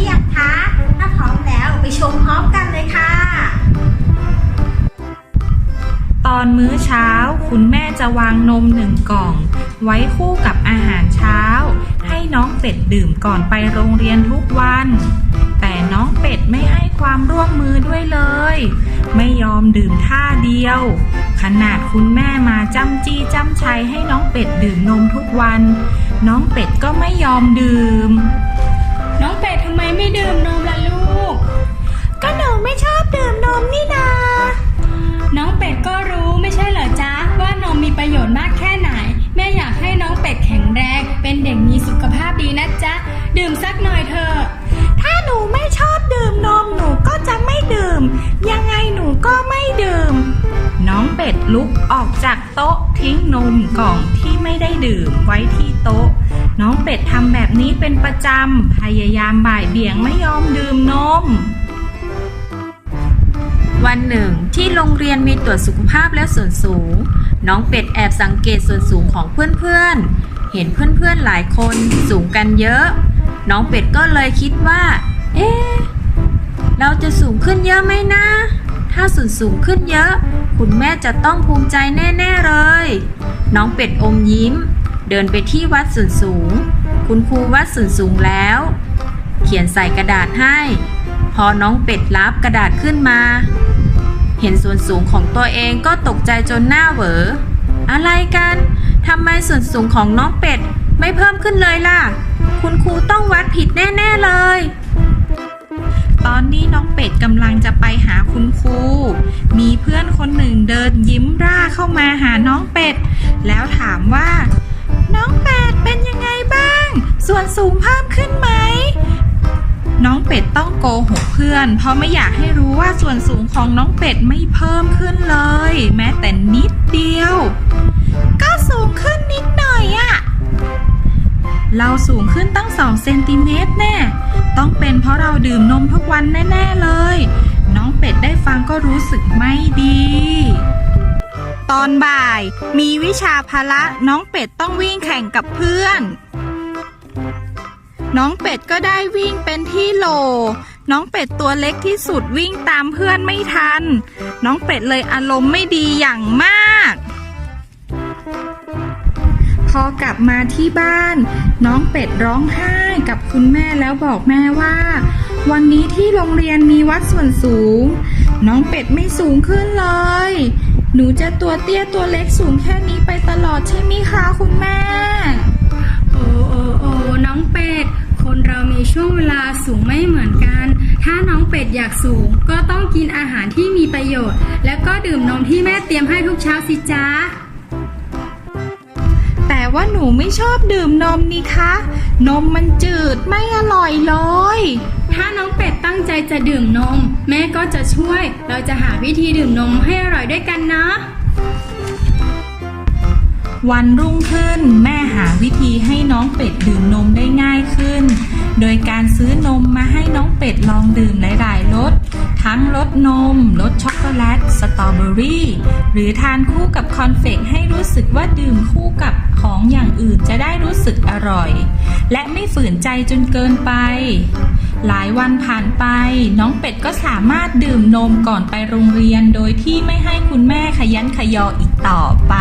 ือยังคะ ถ้าพร้อมแล้วไปชมพร้อมกันเลยค่ะ ตอนมื้อเช้า คุณแม่จะวางนมหนึ่งกล่อง ไว้คู่กับอาหารเช้า ให้น้องเป็ดดื่มก่อนไปโรงเรียนทุกวัน แต่น้องเป็ดไม่ให้ความร่วมมือด้วยเลย ไม่ยอมดื่มท่าเดียว ขนาดคุณแม่มาจ้ำจี้จ้ำชัยให้น้องเป็ดดื่มนมทุกวัน น้องเป็ดก็ไม่ยอมดื่ม ไมไม่ดื่มนมล่ะลูก ก็หนูไม่ชอบดื่มนมนี่นา น้องเป็ดก็รู้ไม่ใช่เหรอจ๊ะ ว่านมมีประโยชน์มากแค่ไหน แม่อยากให้น้องเป็ดแข็งแรง เป็นเด็กมีสุขภาพดีนะจ๊ะ ดื่มสักหน่อยเถอะถ้าหนูไม่ชอบดื่มนมหนูก็จะไม่ดื่ม ยังไงหนูก็ไม่ดื่ม น้องเป็ดลุกออกจากโต๊ะทิ้งนมกล่องที่ไม่ได้ดื่มไว้ที่โต๊ะ น้องเป็ดทำแบบนี้เป็นประจำ พยายามบ่ายเบี่ยงไม่ยอมดื่มนม วันหนึ่งที่โรงเรียนมีตรวจสุขภาพและส่วนสูง น้องเป็ดแอบสังเกตส่วนสูงของเพื่อนๆ เห็นเพื่อนๆหลายคนสูงกันเยอะ น้องเป็ดก็เลยคิดว่า เอ๊ะ เราจะสูงขึ้นเยอะไหมนะ ถ้าส่วนสูงขึ้นเยอะ คุณแม่จะต้องภูมิใจแน่ ๆเลย น้องเป็ดอมยิ้ม เดินไปที่วัดส่วนสูง คุณครูวัดส่วนสูงแล้ว เขียนใส่กระดาษให้ พอน้องเป็ดรับกระดาษขึ้นมา เห็นส่วนสูงของตัวเองก็ตกใจจนหน้าเหวอ อะไรกันทำไมส่วนสูงของน้องเป็ดไม่เพิ่มขึ้นเลยล่ะ คุณครูต้องวัดผิดแน่ ๆ เลย ตอนนี้น้องเป็ดกำลังจะไปหาคุณครู มีเพื่อนคนหนึ่งเดินยิ้มร่าเข้ามาหาน้องเป็ด แล้วถามว่า น้องเป็ดเป็นยังไงบ้าง ส่วนสูงเพิ่มขึ้นไหม น้องเป็ดต้องโกหกเพื่อน เพราะไม่อยากให้รู้ว่าส่วนสูงของน้องเป็ดไม่เพิ่มขึ้นเลย แม้แต่นิดเดียว ก็สูงขึ้นนิดหน่อยอะเราสูงขึ้นตั้งสองเซนติเมตรแน่ ต้องเป็นเพราะเราดื่มนมทุกวันแน่ ๆ เลย น้องเป็ดได้ฟังก็รู้สึกไม่ดี ตอนบ่าย มีวิชาพละน้องเป็ดต้องวิ่งแข่งกับเพื่อน น้องเป็ดก็ได้วิ่งเป็นที่โหล น้องเป็ดตัวเล็กที่สุดวิ่งตามเพื่อนไม่ทัน น้องเป็ดเลยอารมณ์ไม่ดีอย่างมาก พอกลับมาที่บ้าน น้องเป็ดร้องไห้กับคุณแม่แล้วบอกแม่ว่า วันนี้ที่โรงเรียนมีวัดส่วนสูง น้องเป็ดไม่สูงขึ้นเลย นูจะตัวเตี้ยตัวเล็กสูงแค่นี้ไปตลอดใช่ไหมคะคุณแม่ โอ้โอ้โอ้น้องเป็ด คนเรามีช่วงเวลาสูงไม่เหมือนกัน ถ้าน้องเป็ดอยากสูง ก็ต้องกินอาหารที่มีประโยชน์ แล้วก็ดื่มนมที่แม่เตรียมให้ทุกเช้าสิจ๊ะแต่ว่าหนูไม่ชอบดื่มนมนี่คะ นมมันจืดไม่อร่อยเลย ถ้าน้องเป็ดตั้งใจจะดื่มนม แม่ก็จะช่วย เราจะหาวิธีดื่มนมให้อร่อยด้วยกันนะ วันรุ่งขึ้นแม่หาวิธีให้น้องเป็ดดื่มนมได้ง่ายขึ้น โดยการซื้อนมมาให้น้องเป็ดลองดื่มหลายๆรสทั้งรสนมรสช็อกโกแลต สตรอเบอรี่ หรือทานคู่กับคอนเฟกให้รู้สึกว่าดื่มคู่กับของอย่างอื่นจะได้รู้สึกอร่อย และไม่ฝืนใจจนเกินไป หลายวันผ่านไป น้องเป็ดก็สามารถดื่มนมก่อนไปโรงเรียนโดยที่ไม่ให้คุณแม่ขยันขยออีกต่อไป